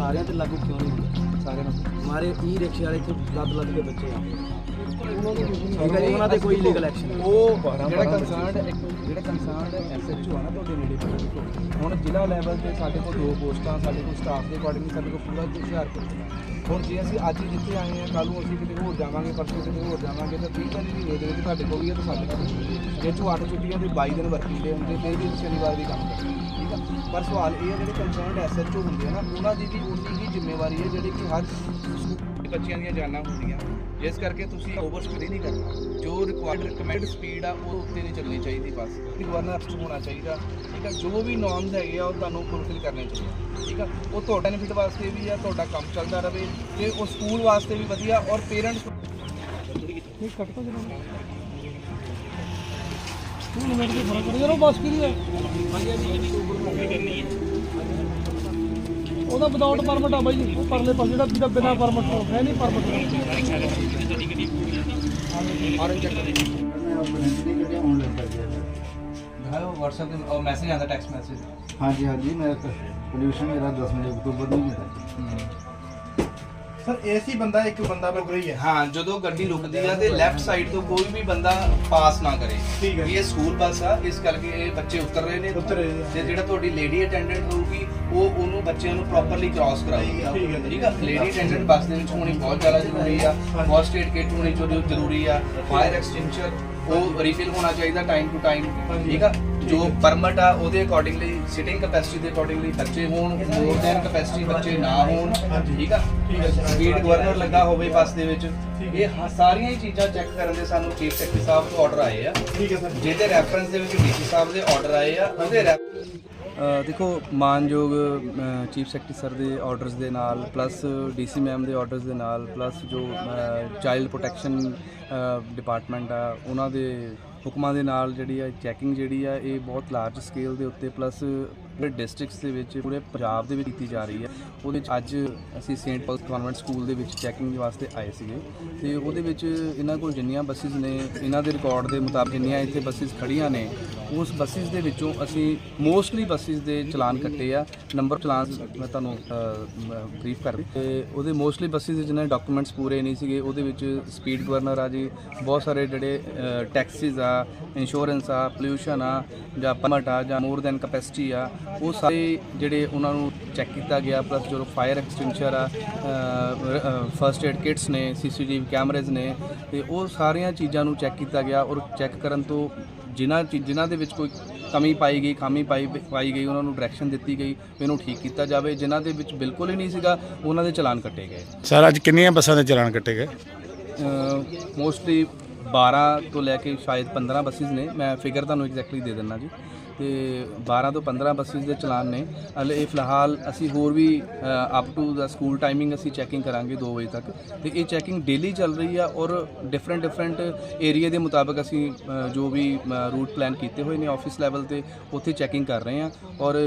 ਸਾਰਿਆਂ ਤੇ ਲਾਗੂ ਕਿਉਂ ਨਹੀਂ ਹੁੰਦਾ? ਸਾਰਿਆਂ ਨੂੰ। ਹਮਾਰੇ ਈ ਰਿਕਸ਼ੇ ਵਾਲੇ ਇੱਥੇ ਲੱਦ ਲੱਦ ਕੇ ਬੱਚੇ ਆ। ਠੀਕ ਹੈ ਜੀ, ਉਹਨਾਂ ਤੇ ਕੋਈ ਲੀਗਲ ਐਕਸ਼ਨ ਉਹ ਜਿਹੜਾ ਕੰਸਰਨਡ ਜਿਹੜਾ ਕੰਸਰਨਡ ਐਸਐਚਓ ਆ ਨਾ ਤੁਹਾਡੇ ਨੇੜੇ ਪਿੰਡ ਹੁਣ ਜ਼ਿਲ੍ਹਾ ਲੈਵਲ ਤੇ ਸਾਡੇ ਕੋਲ ਦੋ ਪੋਸਟਾਂ ਸਾਡੇ ਕੋਲ ਸਟਾਫ ਦੇ ਅਕੋਰਡਿੰਗ ਸਾਡੇ ਕੋਲ ਪੂਰਾ ਹੁਸ਼ਿਆਰਪੁਰ। ਹੁਣ ਜੇ ਅਸੀਂ ਅੱਜ ਜਿੱਥੇ ਆਏ ਹਾਂ ਕੱਲ ਨੂੰ ਅਸੀਂ ਕਿਤੇ ਹੋਰ ਜਾਵਾਂਗੇ ਪਰਸੋਂ ਕਿਤੇ ਹੋਰ ਜਾਵਾਂਗੇ ਤਾਂ 30 ਦਿਨ ਦੀ ਦੇ ਵਿੱਚ ਤੁਹਾਡੇ ਕੋਲ ਵੀ ਹੈ ਤਾਂ ਸਾਡੇ ਕੋਲ ਵੀ ਹੈ। ਜੇ ਚੋਂ 8 ਛੁੱਟੀਆਂ ਦੇ 22 ਦਿਨ ਵਰਕਿੰਗ ਡੇ ਹੁੰਦੇ ਫਿਰ ਵੀ ਸ਼ਨੀਵਾਰ ਵੀ ਕੰਮ ਕਰਦੇ। ਠੀਕ ਆ? ਪਰ ਸਵਾਲ ਇਹ ਹੈ ਜਿਹੜੇ ਕੰਸਰਨਡ ਐਸਐਚਓ ਹੁੰਦੇ ਆ ਨਾ ਉਹਨਾਂ ਦੀ ਵੀ ਉਨੀ ਹੀ ਜ਼ਿੰਮੇਵਾਰੀ ਹੈ ਜਿਹੜੀ ਕਿ ਹਰ ਸਕੂਲ ਦੇ ਬੱਚਿਆਂ ਦੀਆਂ ਜਾਨਾਂ ਹੁੰਦੀਆਂ ਜਿਸ ਕਰਕੇ ਤੁਸੀਂ ਓਵਰ ਸਪੀਡ ਨਹੀਂ ਕਰਨਾ ਜੋ ਰਿਕੁਆਇਰਡ ਰਿਕਮੈਂਡ ਸਪੀਡ ਆ ਉਹ ਉੱਤੇ ਨਹੀਂ ਚੱਲਣੀ ਚਾਹੀਦੀ ਬਸ ਗਵਰਨਰ ਅਪਸ ਹੋਣਾ ਚਾਹੀਦਾ ਠੀਕ ਆ ਜੋ ਵੀ ਨਾਰਮਸ ਹੈਗੇ ਆ ਉਹ ਤੁਹਾਨੂੰ ਫੁਲਫਿਲ ਕਰਨੇ ਚਾਹੀਦੇ ਠੀਕ ਆ ਉਹ ਤੁਹਾਡਾ ਬੈਨੀਫਿਟ ਵਾਸਤੇ ਵੀ ਆ ਤੁਹਾਡਾ ਕੰਮ ਚੱਲਦਾ ਰਵੇ ਤੇ ਉਹ ਸਕੂਲ ਵਾਸਤੇ ਵੀ ਵਧੀਆ ਔਰ ਪੇਰੈਂਟਸ ਨਹੀਂ ਕੱਟ ਤਾਂ ਜਨਾ ਤੂੰ ਮਿੰਟ ਦੀ ਫ਼ਰਕ ਕਰੀ ਯਾਰ ਉਹ ਬਸ ਕੀ ਹੈ ਉਹਦਾ ਵਿਦਆਊਟ ਪਰਮਿਟ ਆ ਬਾਈ ਜੀ ਪਰਲੇ ਪਾਸੇ ਜਿਹੜਾ ਜਿਹੜਾ ਬਿਨਾ ਪਰਮਿਟ ਤੋਂ ਹੈ ਨਹੀਂ ਪਰਮਿਟ ਔਰੰਜ ਚੈੱਕ ਦਿਖਾਓ WhatsApp ਤੇ ਉਹ ਮੈਸੇਜ ਆਉਂਦਾ ਟੈਕਸਟ ਮੈਸੇਜ ਹਾਂਜੀ ਹਾਂਜੀ ਮੇਰਾ ਪੋਲੂਸ਼ਨ ਮੇਰਾ 10 ਅਕਤੂਬਰ ਨੂੰ ਕੀਤਾ ਸਰ ਏਸੀ ਬੰਦਾ ਇੱਕ ਬੰਦਾ ਰੁਕ ਰਹੀ ਹੈ। ਹਾਂ ਜਦੋਂ ਗੱਡੀ ਰੁਕਦੀ ਆ ਤੇ ਲੈਫਟ ਸਾਈਡ ਤੋਂ ਕੋਈ ਵੀ ਬੰਦਾ ਪਾਸ ਨਾ ਕਰੇ। ਠੀਕ ਹੈ। ਇਹ ਸਕੂਲ ਬੱਸ ਆ ਇਸ ਕਰਕੇ ਇਹ ਬੱਚੇ ਉਤਰ ਰਹੇ ਨੇ। ਉਤਰ ਰਹੇ ਨੇ। ਤੇ ਜਿਹੜਾ ਤੁਹਾਡੀ ਲੇਡੀ ਅਟੈਂਡੈਂਟ ਹੋਊਗੀ ਉਹ ਉਹਨੂੰ ਬੱਚਿਆਂ ਨੂੰ ਪ੍ਰੋਪਰਲੀ ਕ੍ਰਾਸ ਕਰਾਊਗਾ। ਠੀਕ ਹੈ ਜੀ। ਲੇਡੀ ਅਟੈਂਡੈਂਟ ਬੱਸ ਦੇ ਵਿੱਚ ਹੋਣੀ ਬਹੁਤ ਜ਼ਿਆਦਾ ਜ਼ਰੂਰੀ ਆ। ਫਸਟ ਏਡ ਕਿਟ ਹੋਣੀ ਜ਼ਰੂਰੀ ਜ਼ਰੂਰੀ ਆ। ਫਾਇਰ ਐਕਸਟੈਂਸ਼ਨ ਉਹ ਰੀਫਿਲ ਹੋਣਾ ਚਾਹੀਦਾ ਟਾਈਮ ਟੂ ਟਾਈਮ। ਠੀਕ ਆ? ਜੋ ਪਰਮਿਟ ਆ ਉਹਦੇ ਅਕੋਰਡਿੰਗਲੀ ਸਿਟਿੰਗ ਕੈਪੈਸਿਟੀ ਦੇ ਅਕੋਰਡਿੰਗਲੀ ਬੱਚੇ ਹੋਣ ਮੋਰ ਦੈਨ ਕੈਪੈਸਿਟੀ ਬੱਚੇ ਨਾ ਹੋਣ। ਠੀਕ ਆ? ਜੀ। ਸਪੀਡ ਗਵਰਨਰ ਲੱਗਾ ਹੋਵੇ ਬੱਸ ਦੇ ਵਿੱਚ। ਇਹ ਸਾਰੀਆਂ ਹੀ ਚੀਜ਼ਾਂ ਚੈੱਕ ਕਰਨ ਦੇ ਸਾਨੂੰ ਚੀਫ ਸੈਕਟਰੀ ਸਾਹਿਬ ਤੋਂ ਆਰਡਰ ਆਏ ਆ। ਠੀਕ ਹੈ ਸਰ। ਜਿਹਦੇ ਰੈਫਰੈਂਸ ਦੇ ਵਿੱਚ ਡੀਸੀ ਸਾਹਿਬ ਦੇ ਆਰਡਰ ਆਏ ਆ ਉਹਦੇ ਦੇਖੋ, ਮਾਨਯੋਗ ਚੀਫ ਸੈਕਟਰੀ ਸਰ ਦੇ ਆਰਡਰਸ ਦੇ ਨਾਲ ਪਲੱਸ ਡੀਸੀ ਮੈਮ ਦੇ ਆਰਡਰਸ ਦੇ ਨਾਲ ਪਲੱਸ ਜੋ ਚਾਈਲਡ ਪ੍ਰੋਟੈਕਸ਼ਨ ਡਿਪਾਰਟਮੈਂਟ ਆ, ਉਹਨਾਂ ਦੇ ਹੁਕਮਾਂ ਦੇ ਨਾਲ ਜਿਹੜੀ ਆ ਚੈਕਿੰਗ ਜਿਹੜੀ ਆ, ਇਹ ਬਹੁਤ ਲਾਰਜ ਸਕੇਲ ਦੇ ਉੱਤੇ ਪਲੱਸ ਪੂਰੇ ਡਿਸਟ੍ਰਿਕਟਸ ਦੇ ਵਿੱਚ, ਪੂਰੇ ਪੰਜਾਬ ਦੇ ਵਿੱਚ ਕੀਤੀ ਜਾ ਰਹੀ ਹੈ ਉਹਦੇ ਵਿੱਚ ਅੱਜ ਅਸੀਂ ਸੇਂਟ ਪਲਸ ਕਨਵੈਂਟ ਸਕੂਲ ਦੇ ਵਿੱਚ ਚੈਕਿੰਗ ਵਾਸਤੇ ਆਏ ਸੀਗੇ। ਤੇ ਉਹਦੇ ਵਿੱਚ ਇਹਨਾਂ ਕੋਲ ਜਿੰਨੀਆਂ ਬੱਸਿਸ ਨੇ, ਇਹਨਾਂ ਦੇ ਰਿਕਾਰਡ ਦੇ ਮੁਤਾਬਕ ਜਿੰਨੀਆਂ ਇੱਥੇ ਬੱਸਿਸ ਖੜੀਆਂ ਨੇ, ਉਸ ਬੱਸਿਸ ਦੇ ਵਿੱਚੋਂ ਅਸੀਂ ਮੋਸਟਲੀ ਬੱਸਿਸ ਦੇ ਚਲਾਨ ਕੱਟੇ ਆ। ਨੰਬਰ ਚਲਾਨ ਮੈਂ ਤੁਹਾਨੂੰ ਬਰੀਫ ਕਰ ਤੇ ਉਹਦੇ ਮੋਸਟਲੀ ਬੱਸਿਸ ਦੇ ਜਿਹਨਾਂ ਡਾਕੂਮੈਂਟਸ ਪੂਰੇ ਨਹੀਂ ਸੀਗੇ, ਉਹਦੇ ਵਿੱਚ ਸਪੀਡ ਗਵਰਨਰ ਆ ਜੀ, ਬਹੁਤ ਸਾਰੇ ਜਿਹੜੇ ਟੈਕਸੀਜ਼ ਆ ਇੰਸ਼ੋਰੈਂਸ ਆ ਪੋਲਿਊਸ਼ਨ ਆ ਜਾਂ ਪਰਮਿਟ ਆ ਜਾਂ ਮੋਰ ਦੈਨ ਕੈਪੈਸਿਟੀ ਆ ਉਹ ਸਾਰੇ ਜਿਹੜੇ ਉਹਨਾਂ ਨੂੰ ਚੈੱਕ ਕੀਤਾ ਗਿਆ ਪਲੱਸ ਜੋ ਫਾਇਰ ਐਕਸਟੈਂਸ਼ਰ ਆ ਫਰਸਟ ਏਡ ਕਿਟਸ ਨੇ ਸੀਸੀਟੀਵੀ ਕੈਮਰੇਜ਼ ਨੇ ਤੇ ਉਹ ਸਾਰੀਆਂ ਚੀਜ਼ਾਂ ਨੂੰ ਚੈੱਕ ਕੀਤਾ ਗਿਆ ਔਰ ਚੈੱਕ ਕਰਨ ਤੋਂ ਜਿਨ੍ਹਾਂ ਜਿਨ੍ਹਾਂ ਦੇ ਵਿੱਚ ਕੋਈ ਕਮੀ ਪਾਈ ਗਈ ਖਾਮੀ ਪਾਈ ਪਾਈ ਗਈ ਉਹਨਾਂ ਨੂੰ ਡਾਇਰੈਕਸ਼ਨ ਦਿੱਤੀ ਗਈ ਇਹਨੂੰ ਠੀਕ ਕੀਤਾ ਜਾਵੇ ਜਿਨ੍ਹਾਂ ਦੇ ਵਿੱਚ ਬਿਲਕੁਲ ਹੀ ਨਹੀਂ ਸੀਗਾ ਉਹਨਾਂ ਦੇ ਚਲਾਨ ਕੱਟੇ ਗਏ। ਸਰ ਅੱਜ ਕਿੰਨੀਆਂ ਬੱਸਾਂ ਦੇ ਚਲਾਨ ਕੱਟੇ ਗਏ? ਮੋਸਟਲੀ 12 ਤੋਂ ਲੈ ਕੇ ਸ਼ਾਇਦ 15 ਬੱਸਿਸ ਨੇ, ਮੈਂ ਫਿਗਰ ਤੁਹਾਨੂੰ ਐਗਜ਼ੈਕਟਲੀ ਦੇ ਦਿੰਦਾ ਜੀ। ਤੇ 12 ਤੋਂ 15 ਬੱਸਿਸ ਦੇ ਚਲਾਨ ਨੇ। ਹਲੇ ਇਹ ਫਿਲਹਾਲ ਅਸੀਂ ਹੋਰ ਵੀ ਅਪ ਟੂ ਦਾ ਸਕੂਲ ਟਾਈਮਿੰਗ ਅਸੀਂ ਚੈਕਿੰਗ ਕਰਾਂਗੇ 2 ਵਜੇ ਤੱਕ। ਤੇ ਇਹ ਚੈਕਿੰਗ ਡੇਲੀ ਚੱਲ ਰਹੀ ਆ ਔਰ ਡਿਫਰੈਂਟ ਡਿਫਰੈਂਟ ਏਰੀਆ ਦੇ ਮੁਤਾਬਕ ਅਸੀਂ ਜੋ ਵੀ ਰੂਟ ਪਲਾਨ ਕੀਤੇ ਹੋਏ ਨੇ ਆਫਿਸ ਲੈਵਲ ਤੇ, ਉੱਥੇ ਚੈਕਿੰਗ ਕਰ ਰਹੇ ਆ ਔਰ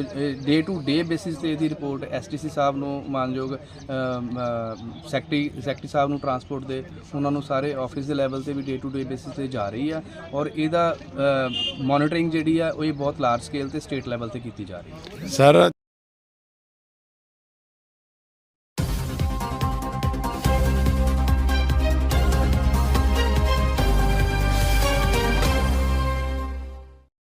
ਡੇ ਟੂ ਡੇ ਬੇਸਿਸ ਤੇ ਇਹਦੀ ਰਿਪੋਰਟ ਐਸਟੀਸੀ ਸਾਹਿਬ ਨੂੰ ਮਾਨਯੋਗ ਸੈਕਟਰੀ ਸੈਕਟਰੀ ਸਾਹਿਬ ਨੂੰ ਟਰਾਂਸਪੋਰਟ ਦੇ, ਉਹਨਾਂ ਨੂੰ ਸਾਰੇ ਆਫਿਸ ਦੇ ਲੈਵਲ ਤੇ ਵੀ ਡੇ ਟੂ ਡੇ ਬੇਸਿਸ ਤੇ ਜਾ ਰਹੀ ਆ। ਔਰ ਇਹਦਾ ਮੋਨੀਟਰਿੰਗ ਜਿਹੜੀ ਆ, ਉਹ ਇਹ ਬਹੁਤ ਲਾਰਜ ਸਕੇਲ ਤੇ ਸਟੇਟ ਲੈਵਲ ਤੇ ਕੀਤੀ ਜਾ ਰਹੀ ਹੈ। ਸਰ